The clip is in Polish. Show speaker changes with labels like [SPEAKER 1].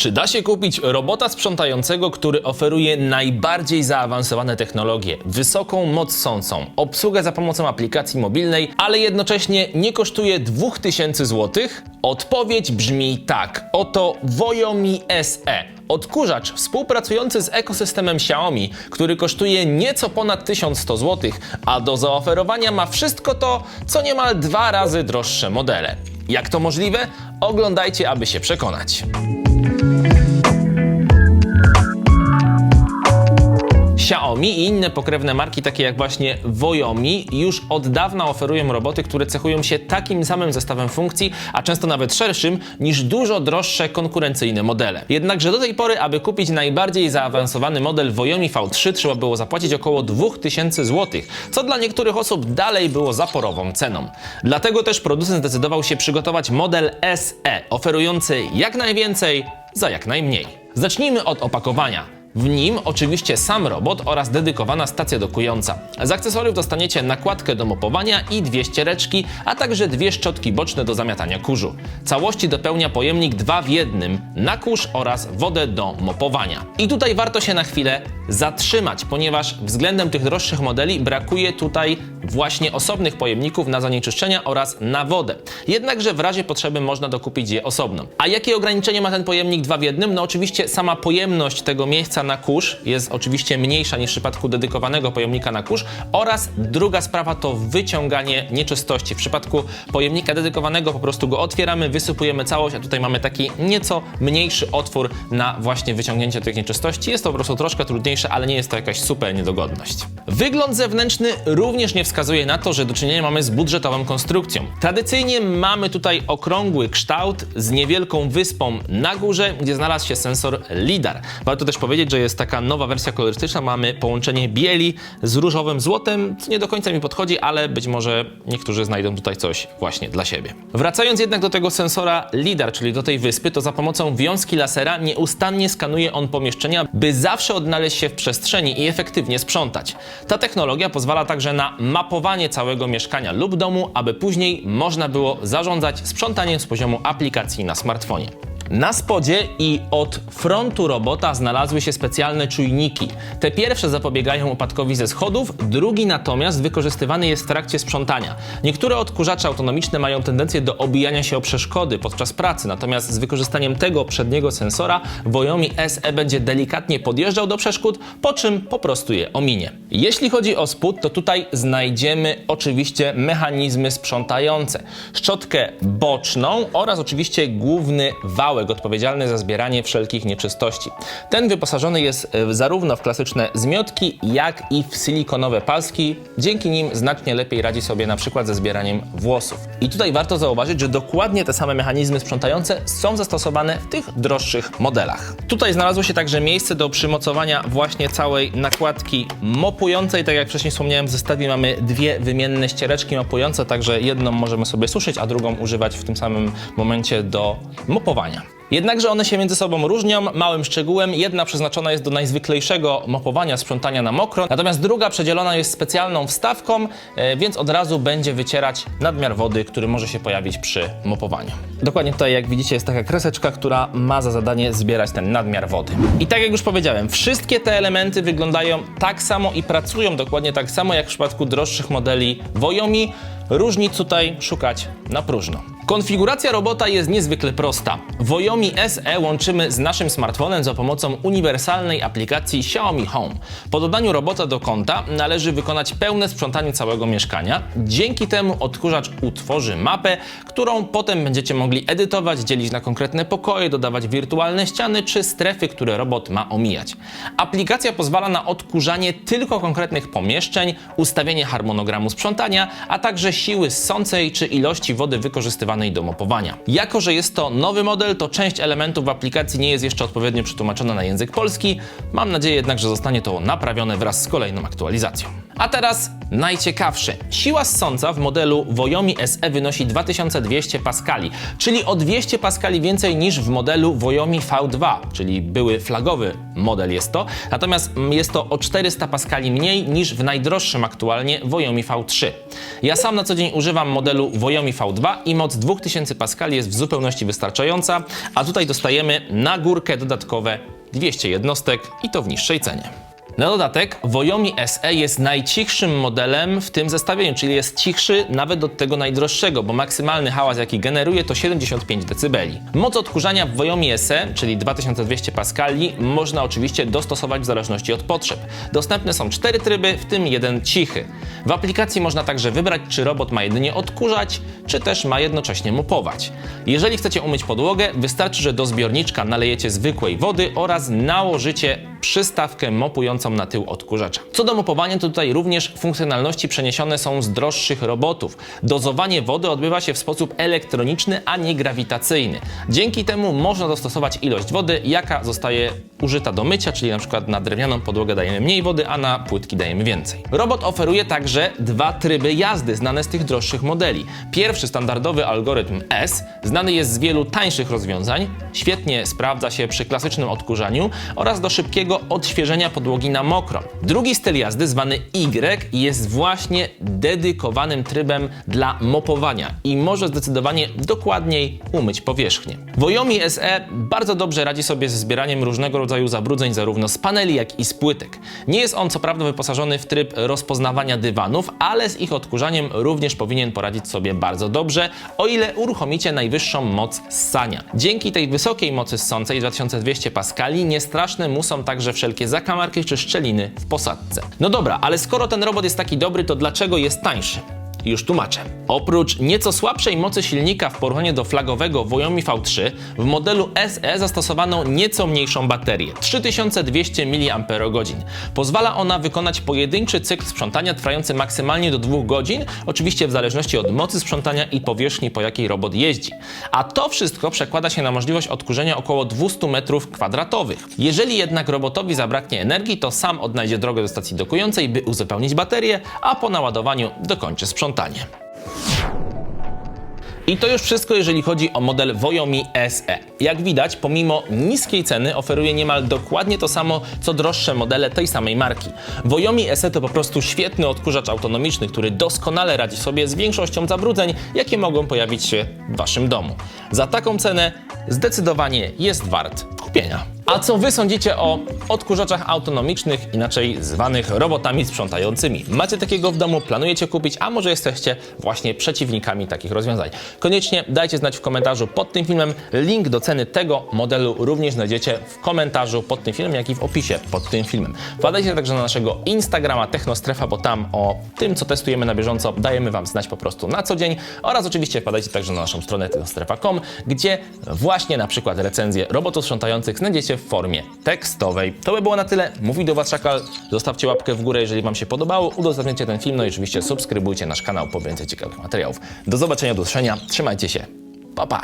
[SPEAKER 1] Czy da się kupić robota sprzątającego, który oferuje najbardziej zaawansowane technologie, wysoką moc sącą, obsługę za pomocą aplikacji mobilnej, ale jednocześnie nie kosztuje 2000 zł? Odpowiedź brzmi tak. Oto Voyomi SE. Odkurzacz współpracujący z ekosystemem Xiaomi, który kosztuje nieco ponad 1100 zł, a do zaoferowania ma wszystko to, co niemal dwa razy droższe modele. Jak to możliwe? Oglądajcie, aby się przekonać. Xiaomi i inne pokrewne marki, takie jak właśnie Voyomi, już od dawna oferują roboty, które cechują się takim samym zestawem funkcji, a często nawet szerszym, niż dużo droższe konkurencyjne modele. Jednakże do tej pory, aby kupić najbardziej zaawansowany model Voyomi V3, trzeba było zapłacić około 2000 zł, co dla niektórych osób dalej było zaporową ceną. Dlatego też producent zdecydował się przygotować model SE, oferujący jak najwięcej za jak najmniej. Zacznijmy od opakowania. W nim oczywiście sam robot oraz dedykowana stacja dokująca. Z akcesoriów dostaniecie nakładkę do mopowania i dwie ściereczki, a także dwie szczotki boczne do zamiatania kurzu. Całości dopełnia pojemnik 2 w jednym na kurz oraz wodę do mopowania. I tutaj warto się na chwilę zatrzymać, ponieważ względem tych droższych modeli brakuje tutaj właśnie osobnych pojemników na zanieczyszczenia oraz na wodę. Jednakże w razie potrzeby można dokupić je osobno. A jakie ograniczenie ma ten pojemnik 2 w jednym? No oczywiście sama pojemność tego miejsca na kurz jest oczywiście mniejsza niż w przypadku dedykowanego pojemnika na kurz oraz druga sprawa to wyciąganie nieczystości. W przypadku pojemnika dedykowanego po prostu go otwieramy, wysypujemy całość, a tutaj mamy taki nieco mniejszy otwór na właśnie wyciągnięcie tych nieczystości. Jest to po prostu troszkę trudniejsze, ale nie jest to jakaś super niedogodność. Wygląd zewnętrzny również nie wskazuje na to, że do czynienia mamy z budżetową konstrukcją. Tradycyjnie mamy tutaj okrągły kształt z niewielką wyspą na górze, gdzie znalazł się sensor LIDAR. Warto też powiedzieć, że jest taka nowa wersja kolorystyczna. Mamy połączenie bieli z różowym złotem, co nie do końca mi podchodzi, ale być może niektórzy znajdą tutaj coś właśnie dla siebie. Wracając jednak do tego sensora LIDAR, czyli do tej wyspy, to za pomocą wiązki lasera nieustannie skanuje on pomieszczenia, by zawsze odnaleźć się w przestrzeni i efektywnie sprzątać. Ta technologia pozwala także na mapowanie całego mieszkania lub domu, aby później można było zarządzać sprzątaniem z poziomu aplikacji na smartfonie. Na spodzie i od frontu robota znalazły się specjalne czujniki. Te pierwsze zapobiegają upadkowi ze schodów, drugi natomiast wykorzystywany jest w trakcie sprzątania. Niektóre odkurzacze autonomiczne mają tendencję do obijania się o przeszkody podczas pracy, natomiast z wykorzystaniem tego przedniego sensora Voyomi SE będzie delikatnie podjeżdżał do przeszkód, po czym po prostu je ominie. Jeśli chodzi o spód, to tutaj znajdziemy oczywiście mechanizmy sprzątające. Szczotkę boczną oraz oczywiście główny wałek odpowiedzialny za zbieranie wszelkich nieczystości. Ten wyposażony jest e, zarówno w klasyczne zmiotki, jak i w silikonowe paski. Dzięki nim znacznie lepiej radzi sobie na przykład ze zbieraniem włosów. I tutaj warto zauważyć, że dokładnie te same mechanizmy sprzątające są zastosowane w tych droższych modelach. Tutaj znalazło się także miejsce do przymocowania właśnie całej nakładki mopującej. Tak jak wcześniej wspomniałem, w zestawie mamy dwie wymienne ściereczki mopujące, także jedną możemy sobie suszyć, a drugą używać w tym samym momencie do mopowania. Jednakże one się między sobą różnią małym szczegółem. Jedna przeznaczona jest do najzwyklejszego mopowania, sprzątania na mokro, natomiast druga przedzielona jest specjalną wstawką, e, więc od razu będzie wycierać nadmiar wody, który może się pojawić przy mopowaniu. Dokładnie tutaj, jak widzicie, jest taka kreseczka, która ma za zadanie zbierać ten nadmiar wody. I tak jak już powiedziałem, wszystkie te elementy wyglądają tak samo i pracują dokładnie tak samo jak w przypadku droższych modeli Voyomi. Różnic tutaj szukać na próżno. Konfiguracja robota jest niezwykle prosta. Voyomi SE łączymy z naszym smartfonem za pomocą uniwersalnej aplikacji Xiaomi Home. Po dodaniu robota do konta należy wykonać pełne sprzątanie całego mieszkania. Dzięki temu odkurzacz utworzy mapę, którą potem będziecie mogli edytować, dzielić na konkretne pokoje, dodawać wirtualne ściany czy strefy, które robot ma omijać. Aplikacja pozwala na odkurzanie tylko konkretnych pomieszczeń, ustawienie harmonogramu sprzątania, a także siły ssącej czy ilości wody wykorzystywanej do. Jako, że jest to nowy model, to część elementów w aplikacji nie jest jeszcze odpowiednio przetłumaczona na język polski. Mam nadzieję jednak, że zostanie to naprawione wraz z kolejną aktualizacją. A teraz najciekawsze. Siła ssąca w modelu Voyomi SE wynosi 2200 paskali, czyli o 200 paskali więcej niż w modelu Voyomi V2, czyli były flagowy model jest to. Natomiast mm, jest to o 400 paskali mniej niż w najdroższym aktualnie Voyomi V3. Ja sam na co dzień używam modelu Voyomi V2 i moc 2000 paskali jest w zupełności wystarczająca, a tutaj dostajemy na górkę dodatkowe 200 jednostek i to w niższej cenie. Na dodatek Voyomi SE jest najcichszym modelem w tym zestawieniu, czyli jest cichszy nawet od tego najdroższego, bo maksymalny hałas jaki generuje to 75 dB. Moc odkurzania w Voyomi SE, czyli 2200 paskali, można oczywiście dostosować w zależności od potrzeb. Dostępne są cztery tryby, w tym jeden cichy. W aplikacji można także wybrać, czy robot ma jedynie odkurzać, czy też ma jednocześnie mopować. Jeżeli chcecie umyć podłogę, wystarczy, że do zbiorniczka nalejecie zwykłej wody oraz nałożycie przystawkę mopującą na tył odkurzacza. Co do mopowania, to tutaj również funkcjonalności przeniesione są z droższych robotów. Dozowanie wody odbywa się w sposób elektroniczny, a nie grawitacyjny. Dzięki temu można dostosować ilość wody, jaka zostaje użyta do mycia, czyli na przykład na drewnianą podłogę dajemy mniej wody, a na płytki dajemy więcej. Robot oferuje także dwa tryby jazdy znane z tych droższych modeli. Pierwszy standardowy algorytm S znany jest z wielu tańszych rozwiązań, świetnie sprawdza się przy klasycznym odkurzaniu oraz do szybkiego odświeżenia podłogi na mokro. Drugi styl jazdy zwany Y jest właśnie dedykowanym trybem dla mopowania i może zdecydowanie dokładniej umyć powierzchnię. Voyomi SE bardzo dobrze radzi sobie ze zbieraniem różnego rodzaju zabrudzeń zarówno z paneli, jak i z płytek. Nie jest on co prawda wyposażony w tryb rozpoznawania dywanów, ale z ich odkurzaniem również powinien poradzić sobie bardzo dobrze, o ile uruchomicie najwyższą moc ssania. Dzięki tej wysokiej mocy ssącej 2200 paskali niestraszne mu są także wszelkie zakamarki czy szczeliny w posadce. No dobra, ale skoro ten robot jest taki dobry, to dlaczego jest tańszy? Już tłumaczę. Oprócz nieco słabszej mocy silnika w porównaniu do flagowego Voyomi V3, w modelu SE zastosowano nieco mniejszą baterię 3200 mAh. Pozwala ona wykonać pojedynczy cykl sprzątania trwający maksymalnie do 2 godzin, oczywiście w zależności od mocy sprzątania i powierzchni, po jakiej robot jeździ. A to wszystko przekłada się na możliwość odkurzenia około 200 m2. Jeżeli jednak robotowi zabraknie energii, to sam odnajdzie drogę do stacji dokującej, by uzupełnić baterię, a po naładowaniu dokończy sprzątanie. I to już wszystko, jeżeli chodzi o model Voyomi SE. Jak widać, pomimo niskiej ceny oferuje niemal dokładnie to samo, co droższe modele tej samej marki. Voyomi SE to po prostu świetny odkurzacz autonomiczny, który doskonale radzi sobie z większością zabrudzeń, jakie mogą pojawić się w Waszym domu. Za taką cenę zdecydowanie jest wart kupienia. A co Wy sądzicie o odkurzaczach autonomicznych, inaczej zwanych robotami sprzątającymi? Macie takiego w domu, planujecie kupić, a może jesteście właśnie przeciwnikami takich rozwiązań? Koniecznie dajcie znać w komentarzu pod tym filmem. Link do ceny tego modelu również znajdziecie w komentarzu pod tym filmem, jak i w opisie pod tym filmem. Wpadajcie także na naszego Instagrama Technostrefa, bo tam o tym, co testujemy na bieżąco, dajemy Wam znać po prostu na co dzień. Oraz oczywiście wpadajcie także na naszą stronę technostrefa.com, gdzie właśnie na przykład recenzje robotów sprzątających znajdziecie w formie tekstowej. To by było na tyle. Mówi do Was Szakal. Zostawcie łapkę w górę, jeżeli Wam się podobało. Udostępniajcie ten film, no i oczywiście subskrybujcie nasz kanał po więcej ciekawych materiałów. Do zobaczenia, do usłyszenia. Trzymajcie się. Pa, pa.